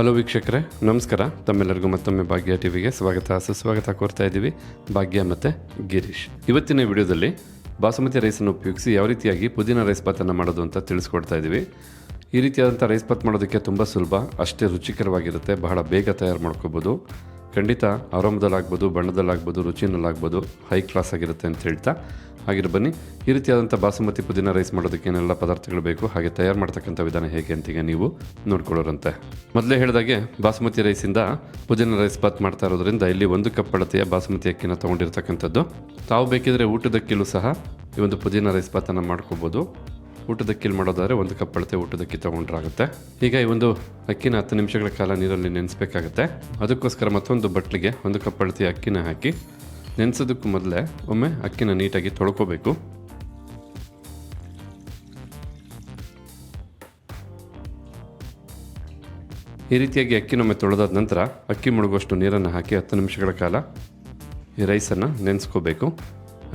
Hello ವೀಕ್ಷಕರೇ, ನಮಸ್ಕಾರ. ತಮ್ಮೆಲ್ಲರಿಗೂ ಮತ್ತೊಮ್ಮೆ ಭಾಗ್ಯ ಟಿವಿಗೆ ಸ್ವಾಗತ. ಸುಸ್ವಾಗತ ಕೋರ್ತಾ ಇದ್ದೀವಿ. ಭಾಗ್ಯ ಮತ್ತು ಗಿರೀಶ್. ಇವತ್ತಿನ ವಿಡಿಯೋದಲ್ಲಿ ಬಾಸುಮತಿ ರೈಸನ್ನು ಉಪಯೋಗಿಸಿ ಯಾವ ರೀತಿಯಾಗಿ ಪುದೀನ ರೈಸ್ ಪಾತನ್ನು ಮಾಡೋದು ಅಂತ ತಿಳಿಸ್ಕೊಡ್ತಾ ಇದ್ದೀವಿ. ಈ ರೀತಿಯಾದಂಥ ರೈಸ್ ಪಾತ್ ಮಾಡೋದಕ್ಕೆ ತುಂಬ ಸುಲಭ, ಅಷ್ಟೇ ರುಚಿಕರವಾಗಿರುತ್ತೆ, ಬಹಳ ಬೇಗ ತಯಾರು ಮಾಡ್ಕೋಬೋದು. ಖಂಡಿತ ಆರಾಮದಲ್ಲಾಗ್ಬೋದು ಬಣ್ಣದಲ್ಲಾಗ್ಬೋದು ರುಚಿನಲ್ಲಾಗ್ಬೋದು ಹೈ ಕ್ಲಾಸ್ ಆಗಿರುತ್ತೆ ಅಂತ ಹೇಳ್ತಾ ಹಾಗೆ ಬನ್ನಿ. ಈ ರೀತಿಯಾದಂಥ ಬಾಸುಮತಿ ಪುದೀನ ರೈಸ್ ಮಾಡೋದಕ್ಕೆ ಏನೆಲ್ಲ ಪದಾರ್ಥಗಳು ಬೇಕು, ಹಾಗೆ ತಯಾರು ಮಾಡ್ತಕ್ಕಂಥ ವಿಧಾನ ಹೇಗೆ ಅಂತೀಗ ನೀವು ನೋಡ್ಕೊಳ್ಳೋರಂತೆ. ಮೊದಲೇ ಹೇಳಿದಾಗೆ ಬಾಸುಮತಿ ರೈಸಿಂದ ಪುದೀನ ರೈಸ್ ಬಾತ್ ಮಾಡ್ತಾ ಇರೋದ್ರಿಂದ ಇಲ್ಲಿ ಒಂದು ಕಪ್ ಅಳತೆಯ ಬಾಸುಮತಿ ಅಕ್ಕಿನ ತೊಗೊಂಡಿರ್ತಕ್ಕಂಥದ್ದು. ತಾವು ಬೇಕಿದ್ರೆ ಊಟದಕ್ಕಿಲೂ ಸಹ ಈ ಒಂದು ಪುದೀನ ರೈಸ್ ಬಾತನ್ನು ಮಾಡ್ಕೋಬೋದು. ಊಟದಕ್ಕಿಲ್ ಮಾಡೋದಾದ್ರೆ ಒಂದು ಕಪ್ ಅಳತೆ ಊಟದಕ್ಕಿ ತೊಗೊಂಡ್ರಾಗುತ್ತೆ. ಈಗ ಈ ಒಂದು ಅಕ್ಕಿನ ಹತ್ತು ನಿಮಿಷಗಳ ಕಾಲ ನೀರಲ್ಲಿ ನೆನೆಸ್ಬೇಕಾಗುತ್ತೆ. ಅದಕ್ಕೋಸ್ಕರ ಮತ್ತೊಂದು ಬಟ್ಲಿಗೆ ಒಂದು ಕಪ್ ಅಳತೆ ಅಕ್ಕಿನ ಹಾಕಿ ನೆನೆಸೋದಕ್ಕೂ ಮೊದಲೇ ಒಮ್ಮೆ ಅಕ್ಕಿನ ನೀಟಾಗಿ ತೊಳ್ಕೋಬೇಕು. ಈ ರೀತಿಯಾಗಿ ಅಕ್ಕಿನೊಮ್ಮೆ ತೊಳೆದಾದ ನಂತರ ಅಕ್ಕಿ ಮುಳುಗುವಷ್ಟು ನೀರನ್ನು ಹಾಕಿ ಹತ್ತು ನಿಮಿಷಗಳ ಕಾಲ ಈ ರೈಸನ್ನು ನೆನೆಸ್ಕೋಬೇಕು.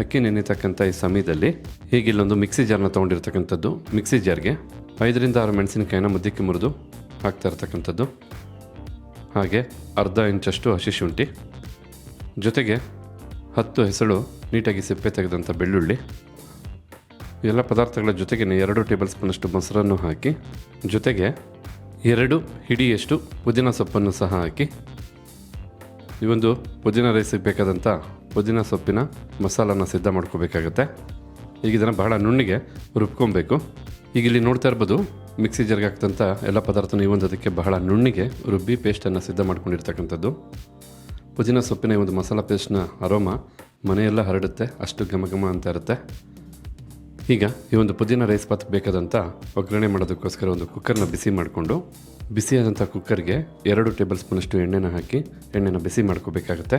ಅಕ್ಕಿ ನೆನೆತಕ್ಕಂಥ ಈ ಸಮಯದಲ್ಲಿ ಹೀಗೆ ಇಲ್ಲೊಂದು ಮಿಕ್ಸಿ ಜಾರ್ನ ತೊಗೊಂಡಿರ್ತಕ್ಕಂಥದ್ದು, ಮಿಕ್ಸಿ ಜಾರ್ಗೆ ಐದರಿಂದ ಆರು ಮೆಣಸಿನಕಾಯಿನ ಮುದ್ದಕ್ಕೆ ಮುರಿದು ಹಾಕ್ತಾ ಇರ್ತಕ್ಕಂಥದ್ದು. ಹಾಗೆ ಅರ್ಧ ಇಂಚಷ್ಟು ಹಸಿ ಶುಂಠಿ ಜೊತೆಗೆ ಹತ್ತು ಹೆಸಳು ನೀಟಾಗಿ ಸಿಪ್ಪೆ ತೆಗೆದಂಥ ಬೆಳ್ಳುಳ್ಳಿ. ಎಲ್ಲ ಪದಾರ್ಥಗಳ ಜೊತೆಗೆ ಎರಡು ಟೇಬಲ್ ಸ್ಪೂನಷ್ಟು ಮೊಸರನ್ನು ಹಾಕಿ, ಜೊತೆಗೆ ಎರಡು ಹಿಡಿಯಷ್ಟು ಪುದೀನ ಸೊಪ್ಪನ್ನು ಸಹ ಹಾಕಿ. ಈ ಒಂದು ಪುದೀನ ರೈಸಿಗೆ ಬೇಕಾದಂಥ ಪುದೀನ ಸೊಪ್ಪಿನ ಮಸಾಲನ ಸಿದ್ಧ ಮಾಡ್ಕೋಬೇಕಾಗತ್ತೆ. ಈಗ ಇದನ್ನು ಬಹಳ ನುಣ್ಣಿಗೆ ರುಬ್ಕೊಬೇಕು. ಈಗ ಇಲ್ಲಿ ನೋಡ್ತಾ ಇರ್ಬೋದು, ಮಿಕ್ಸಿ ಜರ್ಗೆ ಹಾಕ್ತಂಥ ಎಲ್ಲ ಪದಾರ್ಥನ ಈ ಒಂದು ಅದಕ್ಕೆ ಬಹಳ ನುಣ್ಣಿಗೆ ರುಬ್ಬಿ ಪೇಸ್ಟನ್ನು ಸಿದ್ಧ ಮಾಡ್ಕೊಂಡಿರ್ತಕ್ಕಂಥದ್ದು. ಪುದೀನ ಸೊಪ್ಪಿನ ಈ ಒಂದು ಮಸಾಲ ಪೇಸ್ಟ್ನ ಅರೋಮ ಮನೆಯೆಲ್ಲ ಹರಡುತ್ತೆ, ಅಷ್ಟು ಘಮ ಘಮ ಅಂತ ಇರುತ್ತೆ. ಈಗ ಈ ಒಂದು ಪುದೀನ ರೈಸ್ ಪಾತ್ ಬೇಕಾದಂಥ ಒಗ್ಗರಣೆ ಮಾಡೋದಕ್ಕೋಸ್ಕರ ಒಂದು ಕುಕ್ಕರ್ನ ಬಿಸಿ ಮಾಡಿಕೊಂಡು ಬಿಸಿಯಾದಂಥ ಕುಕ್ಕರ್ಗೆ ಎರಡು ಟೇಬಲ್ ಸ್ಪೂನಷ್ಟು ಎಣ್ಣೆನ ಹಾಕಿ, ಎಣ್ಣೆನ ಬಿಸಿ ಮಾಡ್ಕೋಬೇಕಾಗತ್ತೆ.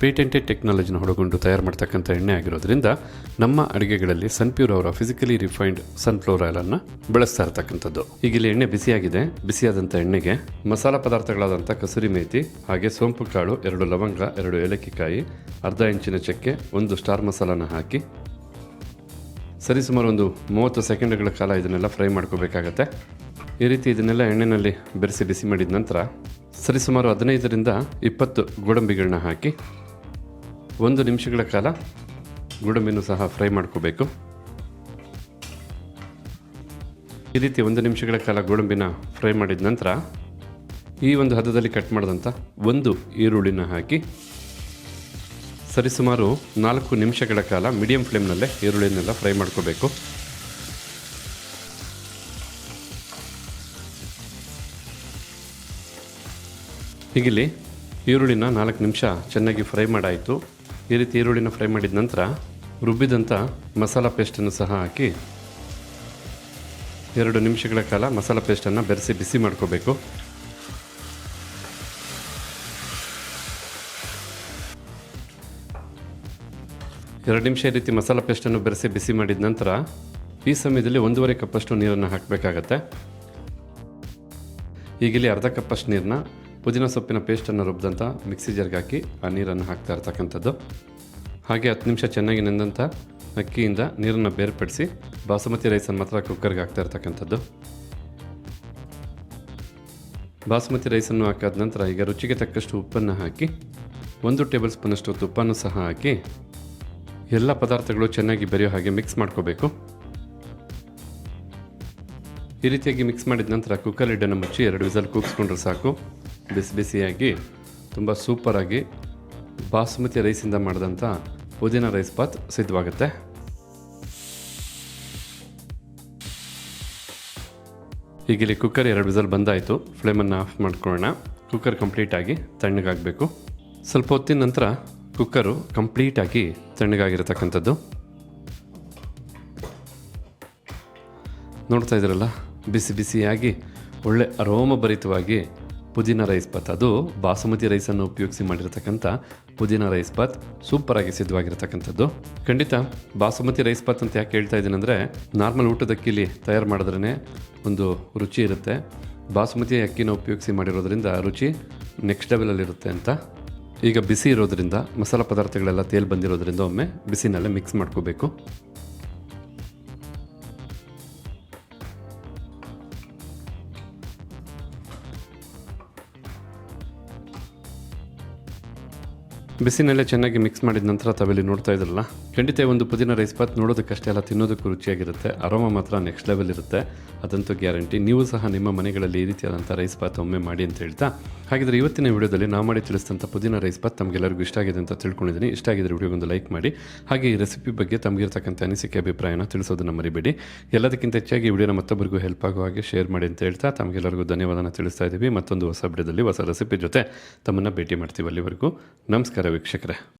ಪೇಟೆಂಟೆಡ್ ಟೆಕ್ನಾಲಜಿನ ಹೊಡಗೊಂಡು ತಯಾರು ಮಾಡ್ತಕ್ಕಂಥ ಎಣ್ಣೆ ಆಗಿರೋದ್ರಿಂದ ನಮ್ಮ ಅಡುಗೆಗಳಲ್ಲಿ ಸನ್ಪ್ಯೂರ್ ಅವರ ಫಿಸಿಕಲಿ ರಿಫೈನ್ಡ್ ಸನ್ಫ್ಲವರ್ ಆಯಿಲನ್ನು ಬಳಸ್ತಾ ಇರ್ತಕ್ಕಂಥದ್ದು. ಈಗ ಇಲ್ಲಿ ಎಣ್ಣೆ ಬಿಸಿಯಾಗಿದೆ. ಬಿಸಿಯಾದಂಥ ಎಣ್ಣೆಗೆ ಮಸಾಲ ಪದಾರ್ಥಗಳಾದಂಥ ಕಸೂರಿ ಮೇತಿ ಹಾಗೆ ಸೋಂಪು ಕಾಳು, ಎರಡು ಲವಂಗ, ಎರಡು ಏಲಕ್ಕಿಕಾಯಿ, ಅರ್ಧ ಇಂಚಿನ ಚಕ್ಕೆ, ಒಂದು ಸ್ಟಾರ್ ಮಸಾಲಾನ ಹಾಕಿ ಸರಿ ಸುಮಾರು ಒಂದು ಮೂವತ್ತು ಸೆಕೆಂಡ್ಗಳ ಕಾಲ ಇದನ್ನೆಲ್ಲ ಫ್ರೈ ಮಾಡ್ಕೋಬೇಕಾಗತ್ತೆ. ಈ ರೀತಿ ಇದನ್ನೆಲ್ಲ ಎಣ್ಣೆಯಲ್ಲಿ ಬೆರೆಸಿ ಬಿಸಿ ಮಾಡಿದ ನಂತರ ಸರಿಸುಮಾರು ಹದಿನೈದರಿಂದ ಇಪ್ಪತ್ತು ಗೋಡಂಬಿಗಳನ್ನ ಹಾಕಿ ಒಂದು ನಿಮಿಷಗಳ ಕಾಲ ಗೋಡಂಬಿನೂ ಸಹ ಫ್ರೈ ಮಾಡ್ಕೋಬೇಕು. ಈ ರೀತಿ ಒಂದು ನಿಮಿಷಗಳ ಕಾಲ ಗೋಡಂಬಿನ ಫ್ರೈ ಮಾಡಿದ ನಂತರ ಈ ಒಂದು ಹದದಲ್ಲಿ ಕಟ್ ಮಾಡಿದಂಥ ಒಂದು ಈರುಳ್ಳಿನ ಹಾಕಿ ಸರಿಸುಮಾರು ನಾಲ್ಕು ನಿಮಿಷಗಳ ಕಾಲ ಮೀಡಿಯಂ ಫ್ಲೇಮ್ನಲ್ಲೇ ಈರುಳ್ಳಿನೆಲ್ಲ ಫ್ರೈ ಮಾಡ್ಕೋಬೇಕು. ಹೀಗಿಲ್ಲಿ ಈರುಳ್ಳಿನ ನಾಲ್ಕು ನಿಮಿಷ ಚೆನ್ನಾಗಿ ಫ್ರೈ ಮಾಡಾಯಿತು. ಈ ರೀತಿ ಈರುಳ್ಳಿನ ಫ್ರೈ ಮಾಡಿದ ನಂತರ ರುಬ್ಬಿದಂಥ ಮಸಾಲ ಪೇಸ್ಟನ್ನು ಸಹ ಹಾಕಿ ಎರಡು ನಿಮಿಷಗಳ ಕಾಲ ಮಸಾಲ ಪೇಸ್ಟನ್ನು ಬೆರೆಸಿ ಬಿಸಿ ಮಾಡ್ಕೋಬೇಕು. ಎರಡು ನಿಮಿಷ ಈ ರೀತಿ ಮಸಾಲ ಪೇಸ್ಟನ್ನು ಬೆರೆಸಿ ಬಿಸಿ ಮಾಡಿದ ನಂತರ ಈ ಸಮಯದಲ್ಲಿ ಒಂದೂವರೆ ಕಪ್ಪಷ್ಟು ನೀರನ್ನು ಹಾಕಬೇಕಾಗತ್ತೆ. ಈಗಿಲ್ಲಿ ಅರ್ಧ ಕಪ್ಪಷ್ಟು ನೀರನ್ನ ಪುದೀನ ಸೊಪ್ಪಿನ ಪೇಸ್ಟನ್ನು ರುಬ್ಬಿದಂಥ ಮಿಕ್ಸಿ ಜಾರ್ಗೆ ಹಾಕಿ ಆ ನೀರನ್ನು ಹಾಕ್ತಾ ಇರ್ತಕ್ಕಂಥದ್ದು. ಹಾಗೆ ಹತ್ತು ನಿಮಿಷ ಚೆನ್ನಾಗಿ ನೆಂದಂಥ ಅಕ್ಕಿಯಿಂದ ನೀರನ್ನು ಬೇರ್ಪಡಿಸಿ ಬಾಸುಮತಿ ರೈಸನ್ನು ಮಾತ್ರ ಕುಕ್ಕರ್ಗೆ ಹಾಕ್ತಾ ಇರ್ತಕ್ಕಂಥದ್ದು. ಬಾಸುಮತಿ ರೈಸನ್ನು ಹಾಕಾದ ನಂತರ ಈಗ ರುಚಿಗೆ ತಕ್ಕಷ್ಟು ಉಪ್ಪನ್ನು ಹಾಕಿ ಒಂದು ಟೇಬಲ್ ಸ್ಪೂನಷ್ಟು ತುಪ್ಪನ್ನು ಸಹ ಹಾಕಿ ಎಲ್ಲ ಪದಾರ್ಥಗಳು ಚೆನ್ನಾಗಿ ಬೆರೆಯೋ ಹಾಗೆ ಮಿಕ್ಸ್ ಮಾಡ್ಕೋಬೇಕು. ಈ ರೀತಿಯಾಗಿ ಮಿಕ್ಸ್ ಮಾಡಿದ ನಂತರ ಕುಕ್ಕರ್ ಲಿಡ್ಡನ್ನು ಮುಚ್ಚಿ ಎರಡು ವಿಸಲ್ ಕೂಗಿಸ್ಕೊಂಡ್ರೆ ಸಾಕು. ಬಿಸಿ ಬಿಸಿಯಾಗಿ, ತುಂಬ ಸೂಪರಾಗಿ ಬಾಸುಮತಿ ರೈಸಿಂದ ಮಾಡಿದಂಥ ಪುದೀನ ರೈಸ್ ಬಾತ್ ಸಿದ್ಧವಾಗುತ್ತೆ. ಈಗ ಇಲ್ಲಿ ಕುಕ್ಕರ್ ಎರಡು ವಿಸಲ್ ಬಂದಾಯಿತು. ಫ್ಲೇಮನ್ನು ಆಫ್ ಮಾಡ್ಕೊಳ್ಳೋಣ. ಕುಕ್ಕರ್ ಕಂಪ್ಲೀಟಾಗಿ ತಣ್ಣಗಾಗಬೇಕು. ಸ್ವಲ್ಪ ಹೊತ್ತಿನ ನಂತರ ಕುಕ್ಕರು ಕಂಪ್ಲೀಟಾಗಿ ತಣ್ಣಗಾಗಿರತಕ್ಕಂಥದ್ದು. ನೋಡ್ತಾ ಇದ್ದೀರಲ್ಲ, ಬಿಸಿ ಬಿಸಿಯಾಗಿ ಒಳ್ಳೆ ಅರೋಮಭರಿತವಾಗಿ ಪುದೀನ ರೈಸ್ ಬಾತ್ ಅದು ಬಾಸುಮತಿ ರೈಸನ್ನು ಉಪಯೋಗಿಸಿ ಮಾಡಿರತಕ್ಕಂಥ ಪುದೀನ ರೈಸ್ ಬಾತ್ ಸೂಪರಾಗಿ ಸಿದ್ಧವಾಗಿರತಕ್ಕಂಥದ್ದು. ಖಂಡಿತ ಬಾಸುಮತಿ ರೈಸ್ ಬಾತ್ ಅಂತ ಯಾಕೆ ಹೇಳ್ತಾ ಇದ್ದೀನಿ ಅಂದರೆ ನಾರ್ಮಲ್ ಊಟದ ಅಕ್ಕಿಲಿ ತಯಾರು ಮಾಡಿದ್ರೇ ಒಂದು ರುಚಿ ಇರುತ್ತೆ. ಬಾಸುಮತಿ ಅಕ್ಕಿನ ಉಪಯೋಗಿಸಿ ಮಾಡಿರೋದ್ರಿಂದ ರುಚಿ ನೆಕ್ಸ್ಟ್ ಲೆವೆಲಲ್ಲಿರುತ್ತೆ ಅಂತ. ಈಗ ಬಿಸಿ ಇರೋದ್ರಿಂದ ಮಸಾಲೆ ಪದಾರ್ಥಗಳೆಲ್ಲ ತೇಲ್ ಬಂದಿರೋದ್ರಿಂದ ಒಮ್ಮೆ ಬಿಸಿನಲ್ಲೇ ಮಿಕ್ಸ್ ಮಾಡ್ಕೋಬೇಕು. ಬಿಸಿನಲ್ಲೇ ಚೆನ್ನಾಗಿ ಮಿಕ್ಸ್ ಮಾಡಿದ ನಂತರ ತಾವೆಲ್ಲಿ ನೋಡ್ತಾ ಇದ್ರಲ್ಲ? ಖಂಡಿತ ಒಂದು ಪುದೀನ ರೈಸ್ ಬಾತ್ ನೋಡೋದಕ್ಕಷ್ಟೇ ಅಲ್ಲ ತಿನ್ನೋದಕ್ಕೂ ರುಚಿಯಾಗಿರುತ್ತೆ. ಅರೋಮ ಮಾತ್ರ ನೆಕ್ಸ್ಟ್ ಲೆವೆಲ್ ಇರುತ್ತೆ. ಅದಂತೂ ಗ್ಯಾರಂಟಿ ನೀವು ಸಹ ನಿಮ್ಮ ಮನೆಗಳಲ್ಲಿ ಈ ರೀತಿಯಾದಂಥ ರೈಸ್ ಬಾತ್ ಒಮ್ಮೆ ಮಾಡಿ ಅಂತ ಹೇಳ್ತಾ? ಹಾಗಿದ್ರೆ ಇವತ್ತಿನ ವಿಡಿಯೋದಲ್ಲಿ ನಾವು ಮಾಡಿ ತಿಳಿಸಿದಂಥ ಪುದೀನ ರೈಸ್ ಬಾತ್ ತಮಗೆಲ್ಲರಿಗೂ ಇಷ್ಟ ಆಗಿದೆ ಅಂತ ತಿಳ್ಕೊಂಡಿದ್ದೀನಿ. ಇಷ್ಟ ಆಗಿದ್ರೆ ವಿಡಿಯೋಗೊಂದು ಲೈಕ್ ಮಾಡಿ. ಹಾಗೆ ಈ ರೆಸಿಪಿ ಬಗ್ಗೆ ತಮಗಿರ್ತಕ್ಕಂಥ ಅನಿಸಿಕೆ, ಅಭಿಪ್ರಾಯನ ತಿಳಿಸೋದನ್ನು ಮರಿಬೇಡಿ. ಎಲ್ಲದಕ್ಕಿಂತ ಹೆಚ್ಚಾಗಿ ವಿಡಿಯೋನ ಮತ್ತೊಬ್ಬರಿಗೂ ಹೆಲ್ಪ್ ಆಗೋ ಹಾಗೆ ಶೇರ್ ಮಾಡಿ ಅಂತ ಹೇಳ್ತಾ ತಮಗೆಲ್ಲರಿಗೂ ಧನ್ಯವಾದನ ತಿಳಿಸ್ತಾ ಇದ್ದೀವಿ ಮತ್ತೊಂದು ಹೊಸ ವಿಡಿಯೋದಲ್ಲಿ ಹೊಸ ರೆಸಿಪಿ ಜೊತೆ ತಮ್ಮನ್ನು ಭೇಟಿ ಮಾಡ್ತೀವಿ ಅಲ್ಲಿವರೆಗೂ. ನಮಸ್ಕಾರ ವೀಕ್ಷಕರೇ.